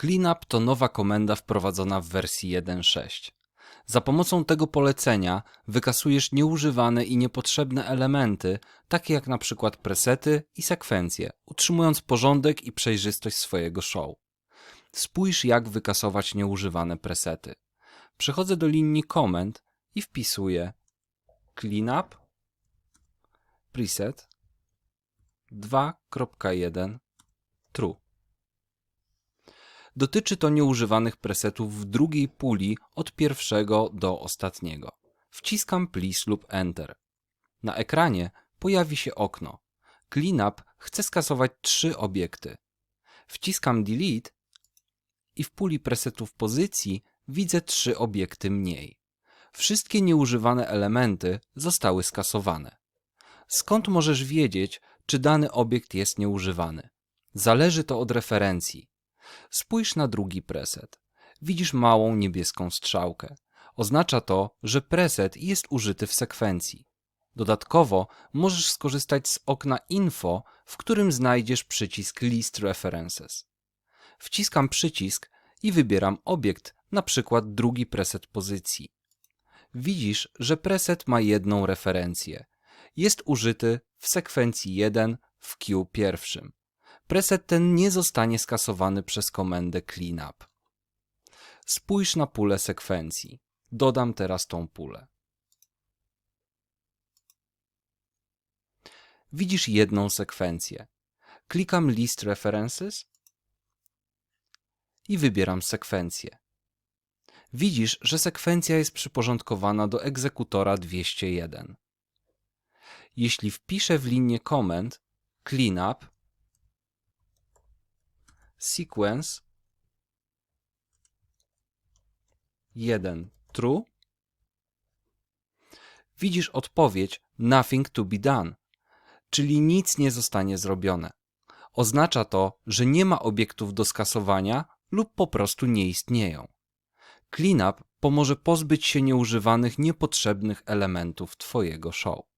Cleanup to nowa komenda wprowadzona w wersji 1.6. Za pomocą tego polecenia wykasujesz nieużywane i niepotrzebne elementy, takie jak na przykład presety i sekwencje, utrzymując porządek i przejrzystość swojego show. Spójrz jak wykasować nieużywane presety. Przechodzę do linii komend i wpisuję cleanup preset 2.1 true. Dotyczy to nieużywanych presetów w drugiej puli od pierwszego do ostatniego. Wciskam please lub enter. Na ekranie pojawi się okno. Cleanup chce skasować trzy obiekty. Wciskam delete i w puli presetów pozycji widzę trzy obiekty mniej. Wszystkie nieużywane elementy zostały skasowane. Skąd możesz wiedzieć, czy dany obiekt jest nieużywany? Zależy to od referencji. Spójrz na drugi preset. Widzisz małą niebieską strzałkę. Oznacza to, że preset jest użyty w sekwencji. Dodatkowo możesz skorzystać z okna Info, w którym znajdziesz przycisk List References. Wciskam przycisk i wybieram obiekt, na przykład drugi preset pozycji. Widzisz, że preset ma jedną referencję. Jest użyty w sekwencji 1 w Q pierwszym. Preset ten nie zostanie skasowany przez komendę cleanup. Spójrz na pulę sekwencji. Dodam teraz tą pulę. Widzisz jedną sekwencję. Klikam List References i wybieram sekwencję. Widzisz, że sekwencja jest przyporządkowana do egzekutora 201. Jeśli wpiszę w linię komend cleanup sequence 1 true, widzisz odpowiedź nothing to be done, czyli nic nie zostanie zrobione. Oznacza to, że nie ma obiektów do skasowania lub po prostu nie istnieją. Cleanup pomoże pozbyć się nieużywanych, niepotrzebnych elementów Twojego show.